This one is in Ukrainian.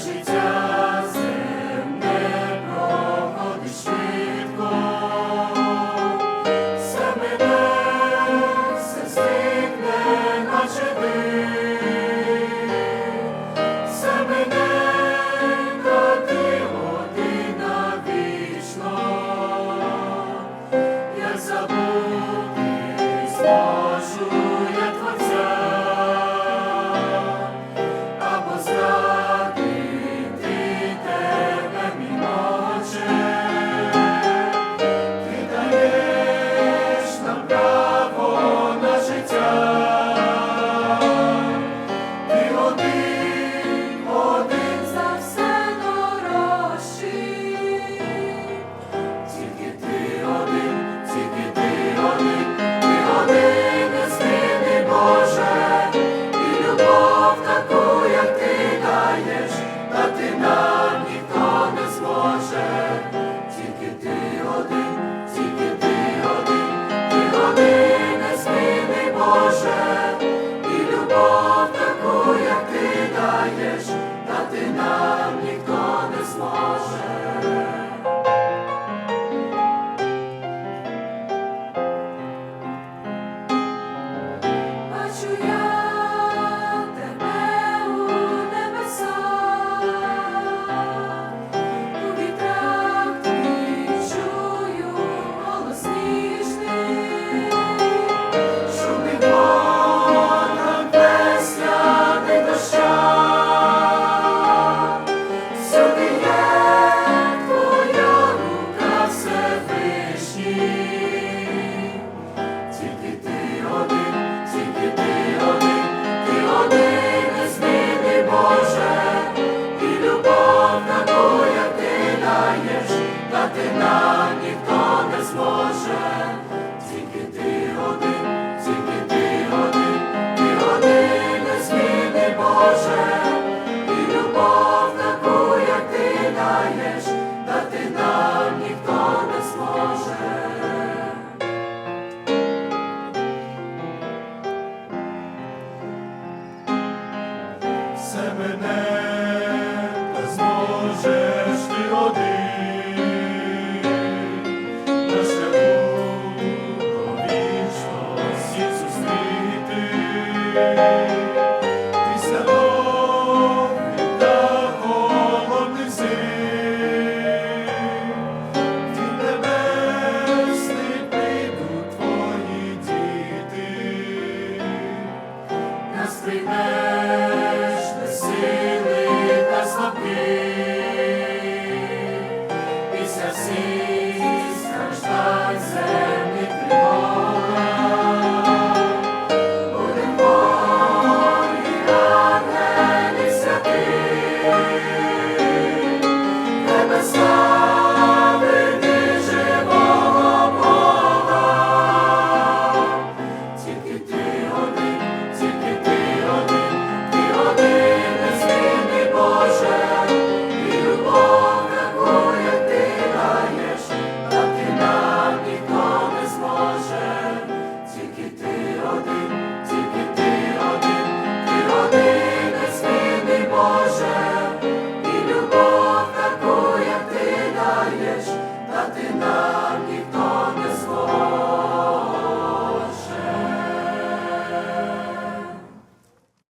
життя. znajdziesz, a ty na mnie. дати нам ніхто не зможе, тільки ти один, тільки ти один, ти один зміни Боже, і любов таку, як ти даєш, дати нам ніхто не зможе. Все мене. Enough.